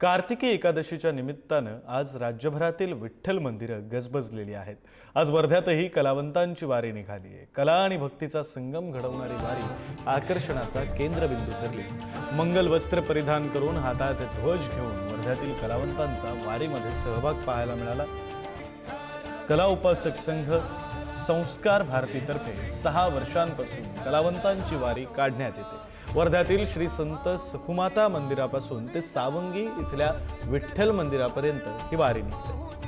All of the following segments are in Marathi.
कार्तिकी एकादशीच्या निमित्तानं आज राज्यभरातील विठ्ठल मंदिरं गजबजलेली आहेत. आज वर्ध्यातही कलावंतांची वारी निघाली आहे. कला आणि भक्तीचा संगम घडवणारी वारी आकर्षणाचा केंद्रबिंदू ठरली. मंगल वस्त्र परिधान करून हातात ध्वज घेऊन वर्ध्यातील कलावंतांचा वारीमध्ये सहभाग पाहायला मिळाला. कला उपासक संघ संस्कार भारतीतर्फे सहा वर्षांपासून कलावंतांची वारी काढण्यात येते. वर्ध्यातील श्री संत सखुमाता मंदिरापासून ते सावंगी इथल्या विठ्ठल मंदिरापर्यंत ही वारी निघते.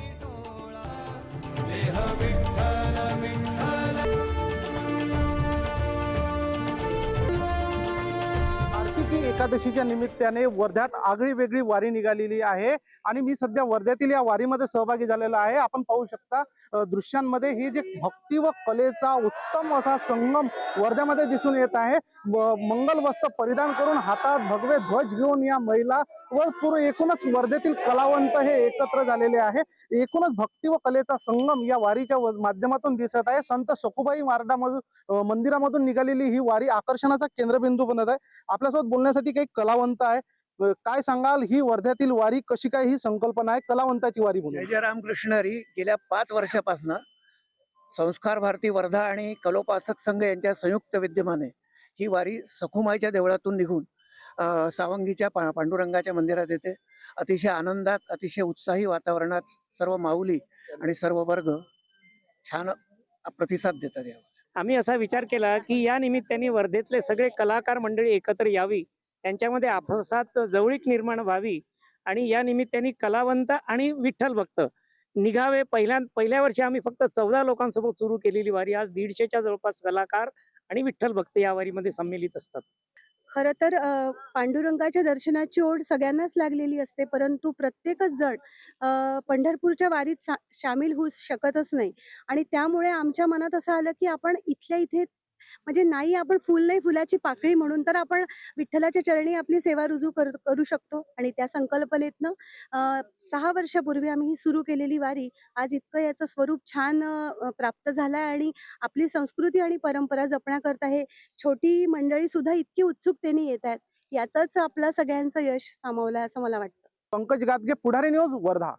एकादशीच्या निमित्ताने वर्ध्यात आगळी वेगळी वारी निघालेली आहे. आणि मी सध्या वर्ध्यातील या वारीमध्ये सहभागी झालेलो आहे. आपण पाहू शकता दृश्यांमध्ये ही जे भक्ती व कलेचा उत्तम असा संगम वर्ध्यामध्ये दिसून येत आहे. मंगल वस्त्र परिधान करून हातात भगवे ध्वज घेऊन या महिला व पूर्ण एकूणच वर्ध्यातील कलावंत हे एकत्र झालेले आहे. एकूणच भक्ती व कलेचा संगम या वारीच्या माध्यमातून दिसत आहे. संत सखुबाई मार्डामधून मंदिरामधून निघालेली ही वारी आकर्षणाचा केंद्रबिंदू बनत आहे. आपल्यासोबत बोलण्यासाठी काही कलावंत आहे. काय सांगाल? ही वर्ध्यातील वारी कशी काय ही संकल्पना आहे? कलावंताची वारी म्हणून. जय रामकृष्ण हरी. गेल्या पाच वर्षापासून संस्कार भारती वर्धा आणि कलोपासक संघ यांच्या संयुक्त विद्यमाने ही वारी सखुमाईच्या देवळातून निघून सावंगीच्या पा- पांडुरंगाच्या मंदिरात येते. अतिशय आनंदात अतिशय उत्साही वातावरणात सर्व माऊली आणि सर्व वर्ग छान प्रतिसाद देतात यावर. आम्ही असा विचार केला की या निमित्ताने वर्धेतले सगळे कलाकार मंडळी एकत्र यावी. त्यांच्यामध्ये आपसात जवळीक निर्माण व्हावी आणि या निमित्ताने कलावंत आणि विठ्ठल भक्त निघावे. पहिल्या पहिल्या वर्षी आम्ही फक्त चौदा लोकांसोबत सुरू केलेली वारी. आज दीडशेच्या जवळपास कलाकार आणि विठ्ठल भक्त या वारीमध्ये सम्मिलित असतात. खरं तर पांडुरंगाच्या दर्शनाची ओढ सगळ्यांनाच लागलेली असते परंतु प्रत्येकच जण पंढरपूरच्या वारीत सामील होऊ शकतच नाही. आणि त्यामुळे आमच्या मनात असं आलं की आपण इथल्या इथे म्हणजे नाही आपण फुल नाही फुलाची पाकळी म्हणून तर आपण विठ्ठलाच्या चरणी आपली सेवा रुजू करू शकतो. आणि त्या संकल्पनेतनं सहा वर्षापूर्वी आम्ही ही सुरू केलेली वारी आज इतकं याचं स्वरूप छान प्राप्त झालं आहे आणि आपली संस्कृती आणि परंपरा जपण्याकरता हे छोटी मंडळी सुद्धा इतकी उत्सुकतेने येत आहेत. यातच आपलं सगळ्यांचं यश सामावलं आहे असं मला वाटतं. पंकज गादगे पुढारी न्यूज वर्धा.